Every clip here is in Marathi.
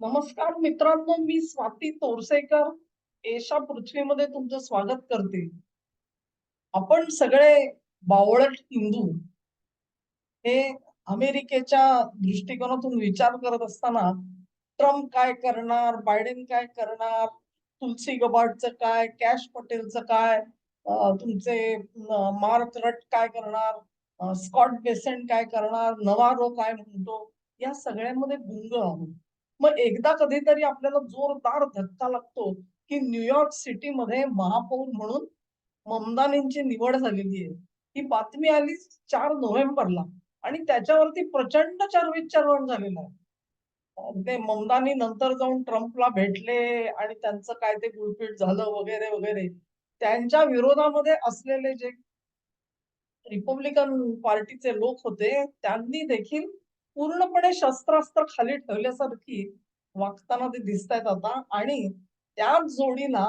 नमस्कार मित्रांनो मी स्वाती तोरसेकर. एशा पृथ्वीमध्ये तुमचं स्वागत करते. आपण सगळे बावळट हिंदू. हे अमेरिकेच्या दृष्टिकोनातून विचार करत असताना ट्रम्प काय करणार बायडेन काय करणार तुलसी गबाडचं काय कॅश पटेलचं काय तुमचे मार्क रट काय करणार स्कॉट बेसेंट काय करणार नवारो काय म्हणतो या सगळ्यांमध्ये गुंग आहोत. मग एकदा कधीतरी आपल्याला जोरदार धक्का लागतो की न्यूयॉर्क सिटीमध्ये महापौर म्हणून ममदानींची निवड झालेली आहे. ही बातमी आली चार नोव्हेंबरला आणि त्याच्यावरती प्रचंड चरविचरवण झालेलं आहे. ते ममदानी नंतर जाऊन ट्रम्पला भेटले आणि त्यांचं काय ते गुळपीट झालं वगैरे वगैरे. त्यांच्या विरोधामध्ये असलेले जे रिपब्लिकन पार्टीचे लोक होते त्यांनी देखील पूर्णपणे शस्त्रास्त्र खाली ठेवल्यासारखी वागताना ते दिसत आहेत आता. आणि त्याच जोडीला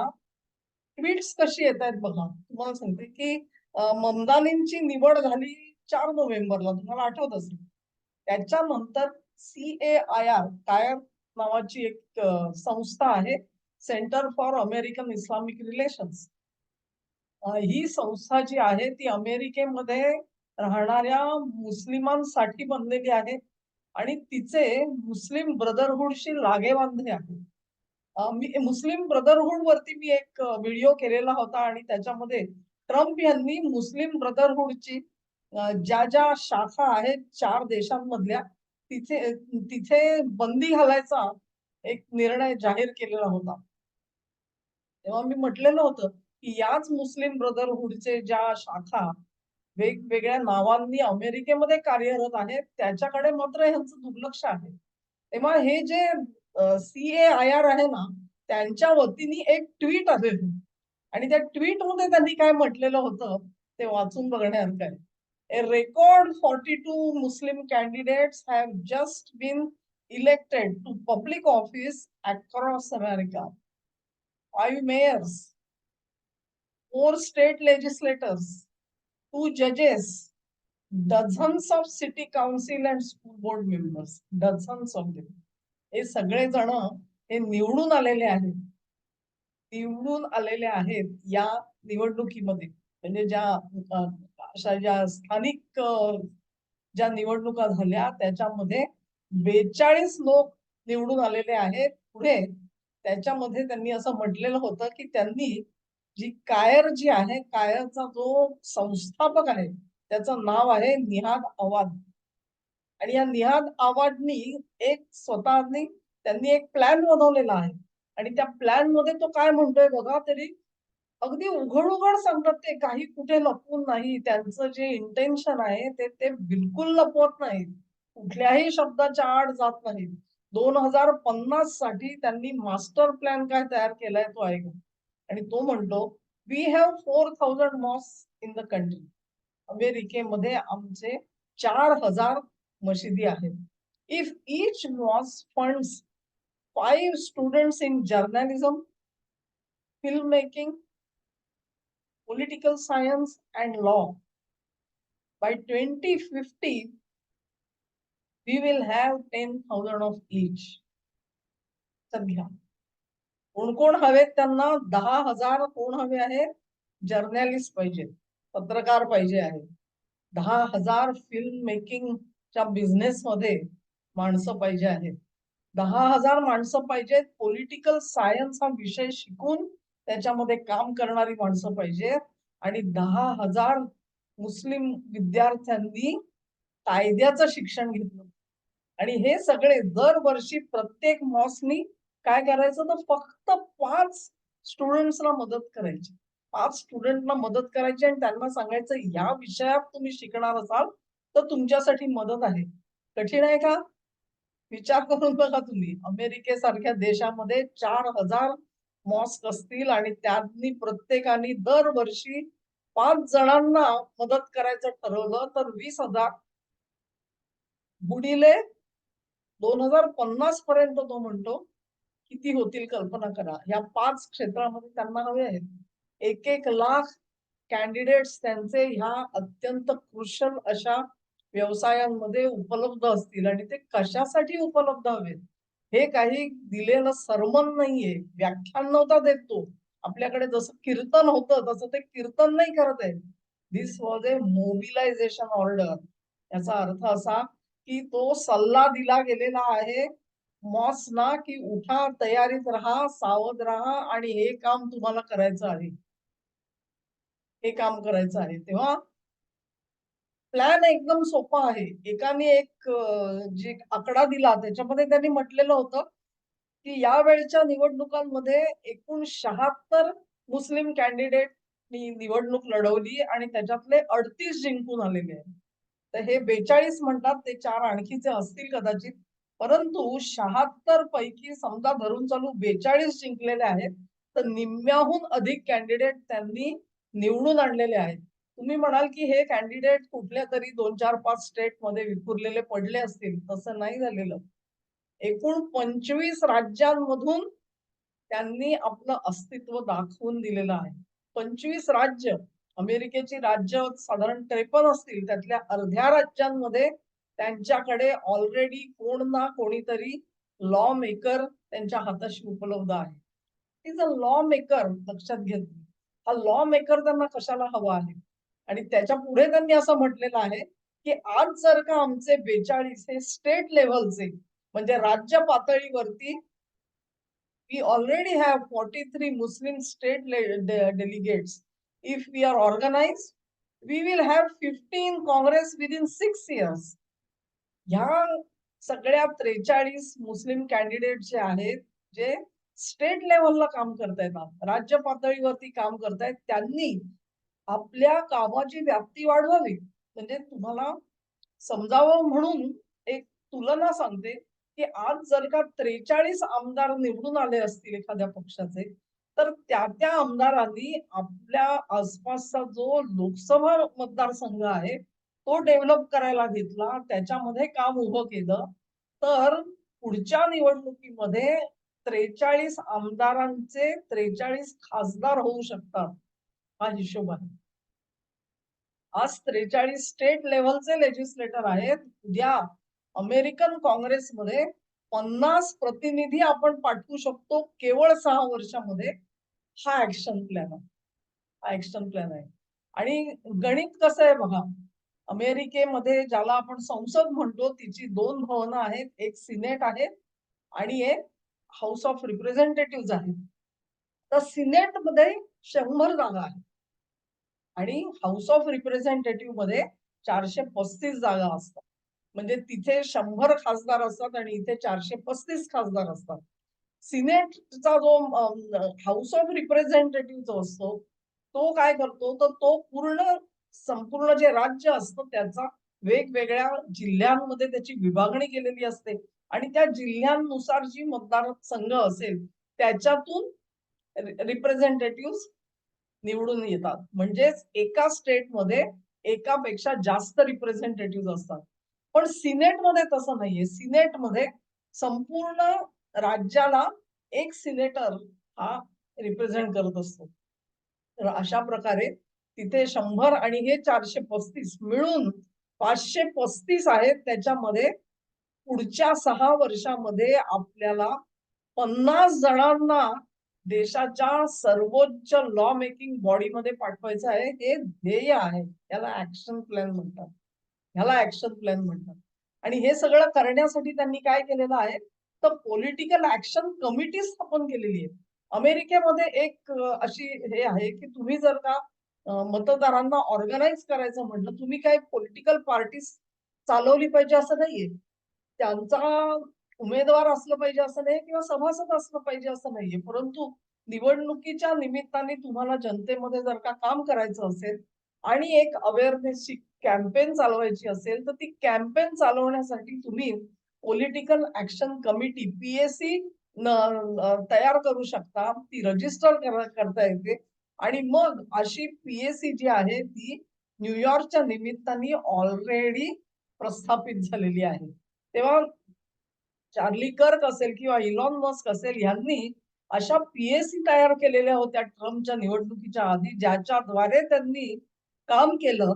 ट्विट्स कशी येत आहेत बघा. तुम्हाला सांगते की ममदानींची निवड झाली चार नोव्हेंबरला. तुम्हाला आठवत असेल. त्याच्यानंतर सी ए आय आर कायर नावाची एक संस्था आहे. Centre for American Islamic relations. ही संस्था जी आहे ती अमेरिकेमध्ये राहणाऱ्या मुस्लिमांसाठी बनलेली आहे. आणि तिचे मुस्लिम ब्रदरहुडशी लागेबांधे आहे. मी मुस्लिम ब्रदरहुड वरती मी एक व्हिडिओ केलेला होता आणि त्याच्यामध्ये ट्रम्प यांनी मुस्लिम ब्रदरहुडची ज्या ज्या शाखा आहेत चार देशांमधल्या तिथे तिथे बंदी घालायचा एक निर्णय जाहीर केलेला होता. तेव्हा मी म्हटलेलं होतं की याच मुस्लिम ब्रदरहुडचे ज्या शाखा वेगवेगळ्या नावांनी अमेरिकेमध्ये कार्यरत आहेत त्याच्याकडे मात्र ह्यांचं दुर्लक्ष आहे. तेव्हा हे जे सी ए आय आर आहे ना त्यांच्या वतीने एक ट्विट आले आणि त्या ट्विटमध्ये त्यांनी काय म्हटलेलं होतं ते वाचून बघण्यासारखं आहे a record forty two Muslim candidates have just been elected to public office across America. Five mayors four state legislators two judges, dozens of city council and school board members, dozens of them. हे सगळे जण हे निवडून आलेले आहेत. निवडून आलेले आहेत या निवडणुकीमध्ये. म्हणजे ज्या अशा ज्या स्थानिक ज्या निवडणुका झाल्या त्याच्यामध्ये बेचाळीस लोक निवडून आलेले आहेत. पुढे त्याच्यामध्ये त्यांनी असं म्हटलेलं होतं की त्यांनी जी कायर जी आहे कायरचा जो संस्थापक आहे त्याचं नाव आहे निहाद अवाद आणि या निहाद आवाडनी एक स्वतःनी त्यांनी एक प्लॅन बनवलेला आहे. आणि त्या प्लॅनमध्ये तो काय म्हणतोय बघा तरी अगदी उघड उघड सांगतात ते काही कुठे लपवून नाही त्यांचं जे इंटेन्शन आहे ते ते बिलकुल लपवत नाहीत कुठल्याही शब्दाच्या आड जात नाहीत दोन हजार पन्नाससाठी त्यांनी मास्टर प्लॅन काय तयार केलाय तो ऐका. आणि तो म्हणतो we have four thousand mosque in the country अमेरिकेमध्ये आमचे चार हजार मशिदी आहेत. If each mosque funds five students in journalism film making political science and law by 2050 we will have 10,000 of each. सध्या. कोण कोण हवेत त्यांना दहा हजार कोण हवे आहेत? जर्नलिस्ट पाहिजे पत्रकार पाहिजे आहेत. दहा हजार फिल्म मेकिंगच्या बिझनेसमध्ये माणसं पाहिजे आहेत. दहा हजार माणसं पाहिजेत पॉलिटिकल सायन्स हा विषय शिकून त्याच्यामध्ये काम करणारी माणसं पाहिजेत. आणि दहा हजार मुस्लिम विद्यार्थ्यांनी कायद्याचं शिक्षण घेतलं. आणि हे सगळे दरवर्षी प्रत्येक मॉसनी काय करायचं तर फक्त पाच स्टुडंट्सला मदत करायची. पाच स्टुडंटला मदत करायची आणि त्यांना सांगायचं या विषयात तुम्ही शिकणार असाल तर तुमच्यासाठी मदत आहे. कठीण आहे का? विचार करून बघा तुम्ही. अमेरिकेसारख्या देशामध्ये चार हजार मॉस्क असतील आणि त्यांनी प्रत्येकाने दरवर्षी पाच जणांना मदत करायचं ठरवलं तर वीस हजार गुणिले दोन हजार पन्नास पर्यंत तो म्हणतो. किती होतील कल्पना करा. या पाच क्षेत्रामध्ये त्यांना हवे आहेत. एक एक लाख कॅन्डिडेट्स त्यांचे ह्या अत्यंत क्रुशल अशा व्यवसायांमध्ये उपलब्ध असतील आणि ते कशासाठी उपलब्ध हवेत? हे काही दिलेलं सरमन नाहीये. व्याख्यान नव्हता देत तो. आपल्याकडे जसं कीर्तन होतं तसं ते कीर्तन नाही करत आहे this was a mobilisation order याचा अर्थ असा की तो सल्ला दिला गेलेला आहे मॉस ना की उठा तयारीत राहा सावध राहा आणि हे काम तुम्हाला करायचं आहे. हे काम करायचं आहे. तेव्हा प्लॅन एकदम सोपा आहे. एकाने एक जे आकडा दिला त्याच्यामध्ये त्यांनी म्हटलेलं होतं की यावेळच्या निवडणुकांमध्ये एकूण शहात्तर मुस्लिम कॅन्डिडेटनी निवडणूक लढवली आणि त्याच्यातले अडतीस जिंकून आलेले आहेत. तर हे बेचाळीस म्हणतात ते चार आणखीचे असतील कदाचित. परंतु शहात्तर पैकी समजा धरून चालू बेचाळीस जिंकलेले आहेत तर निम्म्याहून अधिक कॅन्डिडेट त्यांनी निवडून आणलेले आहेत. तुम्ही म्हणाल की हे कॅन्डिडेट कुठल्या तरी दोन चार पाच स्टेटमध्ये विखुरलेले पडले असतील तसं नाही झालेलं. एकूण पंचवीस राज्यांमधून त्यांनी आपलं अस्तित्व दाखवून दिलेलं आहे. पंचवीस राज्य अमेरिकेची राज्य साधारण त्रेपन्न असतील त्यातल्या अर्ध्या राज्यांमध्ये त्यांच्याकडे ऑलरेडी कोण ना कोणीतरी लॉ मेकर त्यांच्या हाताशी उपलब्ध आहे. इज अ लॉ मेकर लक्षात घेत. हा लॉ मेकर त्यांना कशाला हवा आहे? आणि त्याच्या पुढे त्यांनी असं म्हटलेलं आहे की आज जर का आमचे बेचाळीस हे स्टेट लेव्हलचे म्हणजे राज्य पातळीवरती we already have forty three Muslim state delegates if we are organise we will have fifteen Congress within six years ह्या सगळ्या त्रेचाळीस मुस्लिम कॅन्डिडेट जे आहेत जे स्टेट लेवलला काम करतायत राज्य पातळीवरती काम करतायत त्यांनी आपल्या कामाची व्याप्ती वाढवावी. म्हणजे तुम्हाला समजावं म्हणून एक तुलना सांगते की आज जर का त्रेचाळीस आमदार निवडून आले असतील एखाद्या पक्षाचे तर त्या त्या आमदारांनी आपल्या आसपासचा जो लोकसभा मतदारसंघ आहे तो डेव्हलप करायला घेतला त्याच्यामध्ये काम उभं केलं तर पुढच्या निवडणुकीमध्ये त्रेचाळीस आमदारांचे त्रेचाळीस खासदार होऊ शकतात हा हिशोब आहे आज त्रेचाळीस स्टेट लेव्हलचे लेजिस्लेटर आहेत. उद्या अमेरिकन काँग्रेसमध्ये पन्नास प्रतिनिधी आपण पाठवू शकतो केवळ सहा वर्षामध्ये. हा ऍक्शन प्लॅन आहे. हा ऍक्शन प्लॅन आहे. आणि गणित कसं आहे बघा अमेरिकेमध्ये ज्याला आपण संसद म्हणतो तिची दोन भवनं आहेत. एक सिनेट आहे आणि एक हाऊस ऑफ रिप्रेझेंटेटिव्ह आहेत तर सिनेटमध्ये शंभर जागा आहेत. आणि हाऊस ऑफ रिप्रेझेंटेटिव्हमध्ये चारशे पस्तीस जागा असतात. म्हणजे तिथे शंभर खासदार असतात आणि इथे चारशे पस्तीस खासदार असतात. सिनेटचा जो हाऊस ऑफ रिप्रेझेंटेटिव्ह जो असतो तो काय करतो? तर तो पूर्ण संपूर्ण जे राज्य असतं त्याचा वेगवेगळ्या जिल्ह्यांमध्ये त्याची विभागणी केलेली असते. आणि त्या जिल्ह्यांनुसार जी मतदारसंघ असेल त्याच्यातून रिप्रेझेंटेटिव्ह निवडून येतात. म्हणजेच एका स्टेटमध्ये एकापेक्षा जास्त रिप्रेझेंटेटिव्ह असतात. पण सिनेटमध्ये तसं नाहीये. सिनेटमध्ये संपूर्ण राज्याला एक सिनेटर हा रिप्रेझेंट करत असतो. तर अशा प्रकारे तिथे शंभर आणि हे चारशे पस्तीस मिळून पाचशे पस्तीस आहेत. त्याच्यामध्ये पुढच्या सहा वर्षामध्ये आपल्याला पन्नास जणांना देशाच्या सर्वोच्च लॉ मेकिंग बॉडीमध्ये पाठवायचं आहे. हे ध्येय आहे. याला ऍक्शन प्लॅन म्हणतात. ह्याला ऍक्शन प्लॅन म्हणतात. आणि हे सगळं करण्यासाठी त्यांनी काय केलेलं आहे? तर पॉलिटिकल ऍक्शन कमिटी स्थापन केलेली आहे. अमेरिकेमध्ये एक अशी हे आहे की तुम्ही जर का मतदारांना ऑर्गनाईज करायचं म्हणलं तुम्ही काय पॉलिटिकल पार्टी चालवली पाहिजे असं नाहीये? त्यांचा उमेदवार असलं पाहिजे असं नाही किंवा सभासद असलं पाहिजे असं नाहीये? परंतु निवडणुकीच्या निमित्ताने तुम्हाला जनतेमध्ये जर का काम करायचं असेल आणि एक अवेअरनेसची कॅम्पेन चालवायची असेल तर ती कॅम्पेन चालवण्यासाठी तुम्ही पॉलिटिकल ऍक्शन कमिटी पीएससी तयार करू शकता. ती रजिस्टर करता येते. आणि मग अशी पीएससी जी आहे ती न्यूयॉर्कच्या निमित्ताने ऑलरेडी प्रस्थापित झालेली आहे. तेव्हा चार्ली कर्क असेल किंवा इलॉन मस्क असेल यांनी अशा पीएससी तयार केलेल्या होत्या ट्रम्पच्या निवडणुकीच्या आधी ज्याच्याद्वारे त्यांनी काम केलं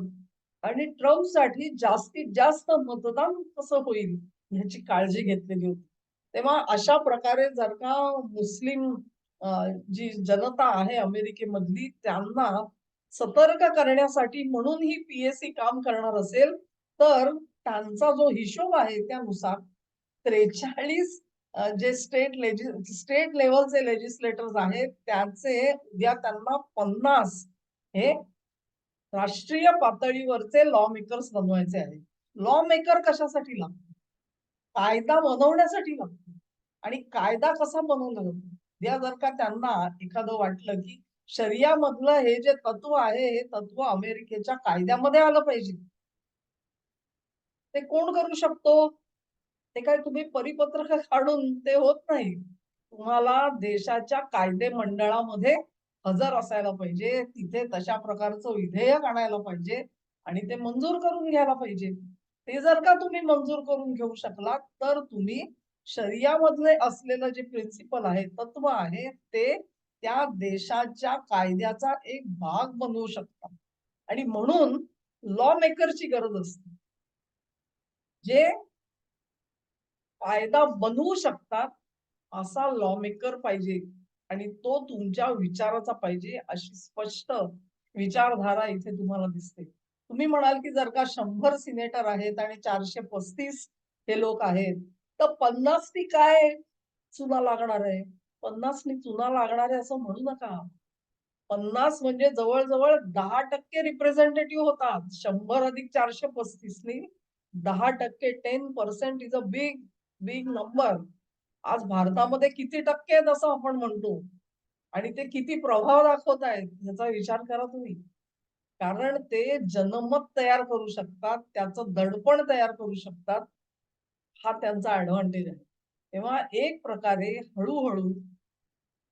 आणि ट्रम्पसाठी जास्तीत जास्त मतदान कसं होईल ह्याची काळजी घेतलेली होती. तेव्हा अशा प्रकारे जर का मुस्लिम जी जनता आहे अमेरिकेमधली त्यांना सतर्क करण्यासाठी म्हणून ही पीएससी काम करणार असेल तर त्यांचा जो हिशोब आहे त्यानुसार त्रेचाळीस जे स्टेट लेजि स्टेट लेवलचे लेजिस्लेटर्स आहेत त्याचे उद्या त्यांना पन्नास हे राष्ट्रीय पातळीवरचे लॉ मेकर्स बनवायचे आहेत. लॉ मेकर कशासाठी लागतो कायदा बनवण्यासाठी लागतो आणि कायदा कसा बनवला जातो? उद्या जर का त्यांना एखादं वाटलं की शरिया मधलं हे जे तत्व आहे हे तत्व अमेरिकेच्या कायद्यामध्ये आलं पाहिजे. ते कोण करू शकतो? ते काय तुम्ही परिपत्रक काढून ते होत नाही. तुम्हाला देशाच्या कायदे मंडळामध्ये हजर असायला पाहिजे तिथे तशा प्रकारचं विधेयक आणायला पाहिजे आणि ते मंजूर करून घ्यायला पाहिजे. ते जर का तुम्ही मंजूर करून घेऊ शकलात तर तुम्ही शरियामधले असलेलं जे प्रिन्सिपल आहे तत्व आहे ते त्या देशाच्या कायद्याचा एक भाग बनवू शकता आणि म्हणून लॉ मेकरची गरज असते. जे कायदा बनवू शकतात असा लॉ मेकर पाहिजे. आणि तो तुमच्या विचाराचा पाहिजे अशी स्पष्ट विचारधारा इथे तुम्हाला दिसते. तुम्ही म्हणाल की जर का शंभर सिनेटर आहेत आणि चारशे पस्तीस हे लोक आहेत तर पन्नासनी काय चुना लागणार आहे? पन्नासनी चुना लागणार आहे असं म्हणू नका. पन्नास म्हणजे जवळजवळ दहा टक्के रिप्रेझेंटेटिव्ह होतात. शंभर अधिक चारशे पस्तीसनी दहा टक्के ten percent is a big big number आज भारतामध्ये किती टक्के आहेत असं आपण म्हणतो? आणि ते किती प्रभाव दाखवत आहेत याचा विचार करा तुम्ही. कारण ते जनमत तयार करू शकतात त्याचं दडपण तयार करू शकतात. हा त्यांचा ऍडव्हान्टेज आहे. तेव्हा एक प्रकारे हळूहळू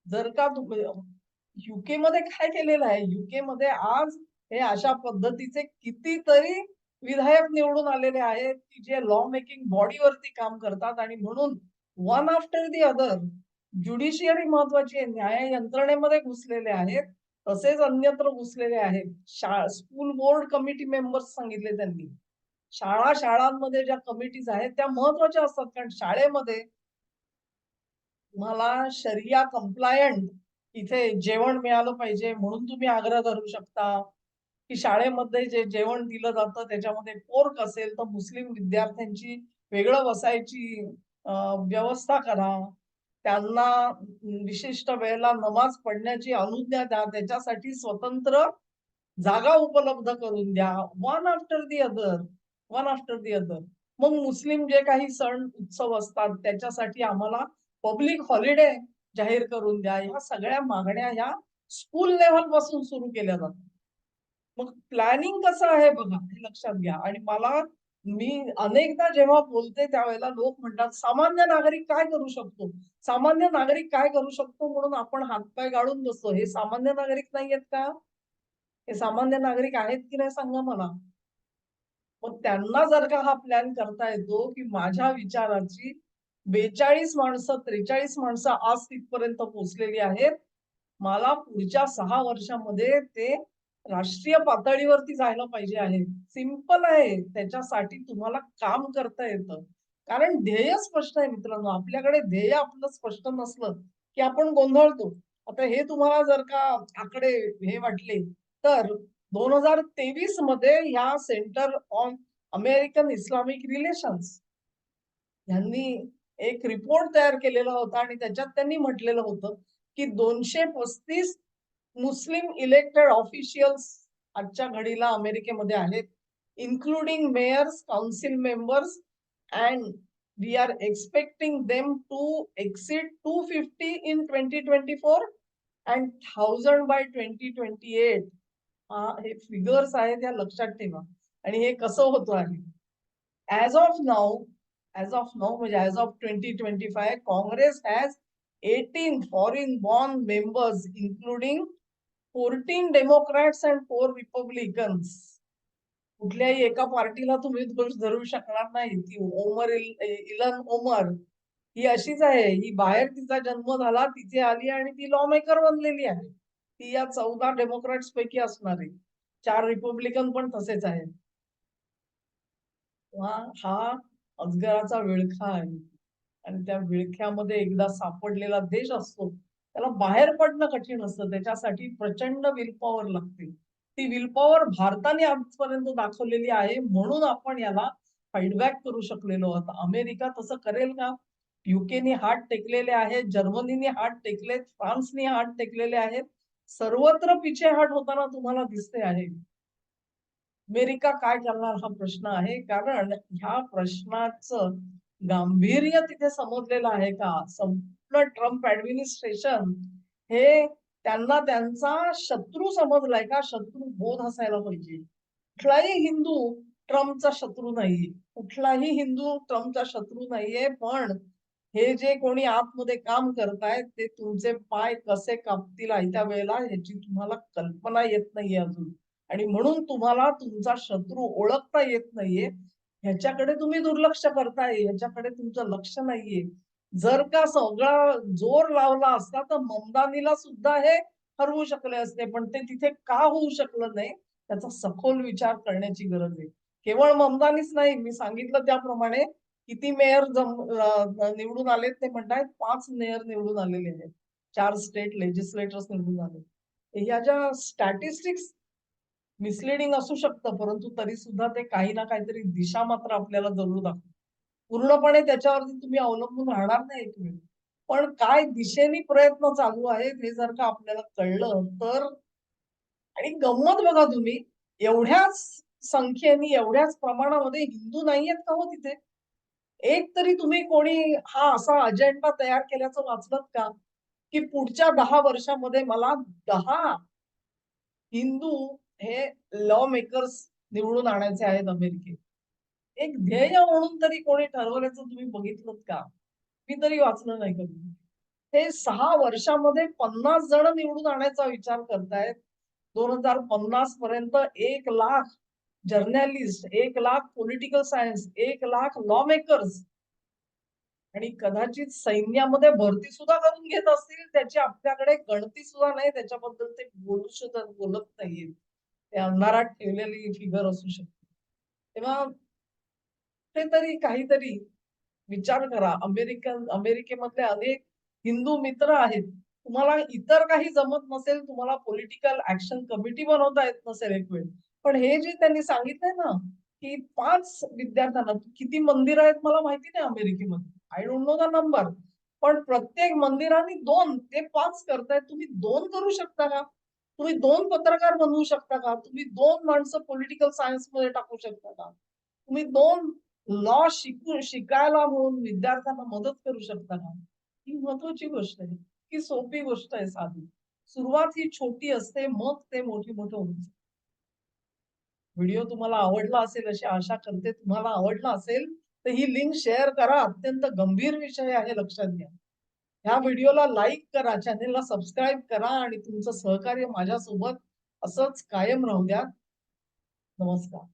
जर का युके म्हणजे, मध्ये काय केलेलं आहे? युके मध्ये आज हे अशा पद्धतीचे कितीतरी विधायक निवडून आलेले आहेत की जे लॉ मेकिंग बॉडीवरती काम करतात आणि म्हणून one after the other judiciary महत्वाची आहे न्याय यंत्रणेमध्ये घुसलेले आहेत तसेच अन्यत्र घुसलेले आहेत. शा स्कूल बोर्ड कमिटी मेंबर्स सांगितले त्यांनी. शाळा शाळांमध्ये ज्या कमिटीज आहेत त्या महत्त्वाच्या असतात. कारण शाळेमध्ये तुम्हाला शरिया कम्प्लायंट इथे जेवण मिळालं पाहिजे म्हणून तुम्ही आग्रह धरू शकता. की शाळेमध्ये जे जेवण दिलं जातं त्याच्यामध्ये पोर्क असेल तर मुस्लिम विद्यार्थ्यांची वेगळं बसायची व्यवस्था करा. त्यांना विशिष्ट वेळेला नमाज पडण्याची अनुज्ञा द्या. त्याच्यासाठी स्वतंत्र जागा उपलब्ध करून द्या. One after the other one after the other. मग मुस्लिम जे काही सण उत्सव असतात त्याच्यासाठी आम्हाला पब्लिक हॉलिडे जाहीर करून द्या. ह्या सगळ्या मागण्या ह्या स्कूल लेव्हलपासून सुरू केल्या जातात. मग प्लॅनिंग कसं आहे बघा हे लक्षात घ्या. आणि मला मी अनेकदा जेव्हा बोलते त्यावेळेला लोक म्हणतात सामान्य नागरिक काय करू शकतो? सामान्य नागरिक काय करू शकतो म्हणून आपण हातपाय गाळून बसतो? हे सामान्य नागरिक नाही आहेत का? हे सामान्य नागरिक आहेत की नाही सांगा मला. मग त्यांना जर का हा प्लॅन करता येतो की माझ्या विचाराची बेचाळीस माणसं त्रेचाळीस माणसं आज तिथपर्यंत पोहोचलेली आहेत मला पुढच्या सहा वर्षामध्ये ते राष्ट्रीय पातळीवरती जायला पाहिजे आहे. सिंपल आहे. त्याच्यासाठी तुम्हाला काम करता येतं. कारण ध्येय स्पष्ट आहे मित्रांनो. आपल्याकडे ध्येय आपलं स्पष्ट नसलं की आपण गोंधळतो. आता हे तुम्हाला जर का आकडे हे वाटले तर दोन हजार तेवीसमध्ये ह्या centre on American Islamic relations यांनी एक रिपोर्ट तयार केलेला होता आणि त्याच्यात त्यांनी म्हटलेलं होतं की दोनशे पस्तीस मुस्लिम इलेक्टेड ऑफिशियल्स आजच्या घडीला अमेरिकेमध्ये आहेत including mayors council members and we two fifty in twenty twenty four and thousand by twenty twenty eight हा हे फिगर्स आहेत या लक्षात ठेवा. आणि हे कसं होतं आहे? As of now as of now म्हणजे as of twenty twenty five Congress has eighteen foreign born members including fourteen Democrats and four Republicans कुठल्याही एका पार्टीला तुम्ही दोष धरू शकणार नाही. ती ओमर इलन ओमर. ही अशीच आहे. ही बाहेर तिचा जन्म झाला तिथे आली आणि ती लॉ मेकर बनलेली आहे. ती या चौदा डेमोक्रॅट्स पैकी असणार आहे. चार रिपब्लिकन पण तसेच आहेत. हा अजगराचा विळखा आहे. आणि त्या विळख्यामध्ये एकदा सापडलेला देश असतो. त्याला बाहेर पडणं कठीण असतं. त्याच्यासाठी प्रचंड विल पॉवर लागते. ती विल पॉवर भारताने आजपर्यंत दाखवलेली आहे. म्हणून आपण याला फाईडबॅक करू शकलेलो आहोत. अमेरिका तसं करेल का? युकेने हात टेकलेले आहेत. जर्मनीने हात टेकलेत. फ्रान्सने हात टेकलेले आहेत. सर्वत्र पिछेहाट होताना तुम्हाला दिसते आहे. अमेरिका काय करणार हा प्रश्न आहे? कारण ह्या प्रश्नाचं गांभीर्य तिथे समजलेलं आहे का? संपूर्ण ट्रम्प ऍडमिनिस्ट्रेशन हे त्यांना त्यांचा शत्रू समजलाय का? शत्रू बोध असायला पाहिजे. कुठलाही हिंदू ट्रम्पचा शत्रू नाहीये. कुठलाही हिंदू ट्रम्पचा शत्रू नाहीये पण हे जे कोणी आतमध्ये काम करतायत ते तुमचे पाय कसे कापतील आयत्या वेळेला ह्याची तुम्हाला कल्पना येत नाहीये अजून. आणि म्हणून तुम्हाला तुमचा शत्रू ओळखता येत नाहीये. ह्याच्याकडे तुम्ही दुर्लक्ष करताय ह्याच्याकडे तुमचं लक्ष नाहीये. जर का सगळा जोर लावला असता तर ममदानीला सुद्धा हे हरवू शकले असते पण ते तिथे का होऊ शकलं नाही त्याचा सखोल विचार करण्याची गरज आहे. केवळ ममदानीच नाही मी सांगितलं त्याप्रमाणे किती मेयर निवडून आलेत ते म्हणतायत पाच मेयर निवडून आलेले आहेत. चार स्टेट लेजिस्लेटर्स निवडून आले ह्या ज्या स्टॅटिस्टिक्स मिसलिडिंग असू शकतं परंतु तरी सुद्धा ते काही ना काहीतरी दिशा मात्र आपल्याला जरूर दाखव पूर्णपणे त्याच्यावरती तुम्ही अवलंबून राहणार नाही एक वेळ. पण काय दिशेने प्रयत्न चालू आहेत हे जर का आपल्याला कळलं तर आणि गंमत बघा तुम्ही एवढ्याच संख्येने एवढ्याच प्रमाणामध्ये हिंदू नाहीयेत का हो तिथे? एक तरी तुम्ही कोणी हा असा अजेंडा तयार केल्याचं वाचलत का? की पुढच्या दहा वर्षामध्ये मला दहा हिंदू हे लॉ मेकर्स निवडून आणायचे आहेत अमेरिकेत. एक ध्येय म्हणून तरी कोणी ठरवल्याचं तुम्ही बघितलं का? मी तरी वाचलं नाही कधी. हे सहा वर्षामध्ये पन्नास जण निवडून आणायचा विचार करतायत. दोन हजार पन्नास पर्यंत एक लाख जर्नलिस्ट एक लाख पॉलिटिकल सायन्स एक लाख लॉ मेकर्स आणि कदाचित सैन्यामध्ये भरती सुद्धा करून घेत असतील त्याची आपल्याकडे गणती सुद्धा नाही त्याच्याबद्दल ते बोलू सुद्धा बोलत नाहीये. ते अंधारात ठेवलेली फिगर असू शकते. तेव्हा कुठेतरी काहीतरी विचार करा. अमेरिकन अमेरिकेमधले अनेक हिंदू मित्र आहेत. तुम्हाला इतर काही जमत नसेल तुम्हाला पॉलिटिकल ऍक्शन कमिटी बनवता येत नसेल एक वेळ. पण हे जे त्यांनी सांगितलंय ना की पाच विद्यार्थ्यांना किती मंदिर आहेत मला माहिती नाही अमेरिकेमध्ये. I don't know the number पण प्रत्येक मंदिराने दोन ते पाच करतायत. तुम्ही दोन करू शकता का? तुम्ही दोन पत्रकार बनवू शकता का? तुम्ही दोन माणसं पॉलिटिकल सायन्समध्ये टाकू शकता का? तुम्ही दोन लॉ शिकू शिकायला म्हणून विद्यार्थ्यांना मदत करू शकता का? ही महत्वाची गोष्ट आहे. ही सोपी गोष्ट आहे साधी. सुरुवात ही छोटी असते मग ते मोठी मोठं होऊन व्हिडिओ तुम्हाला आवडला असेल अशी आशा करते तुम्हाला आवडला असेल तर ही लिंक शेअर करा. अत्यंत गंभीर विषय आहे लक्षात घ्या. ह्या व्हिडिओला लाईक करा चॅनेलला सबस्क्राईब करा आणि तुमचं सहकार्य माझ्यासोबत असंच कायम राहू द्या. नमस्कार.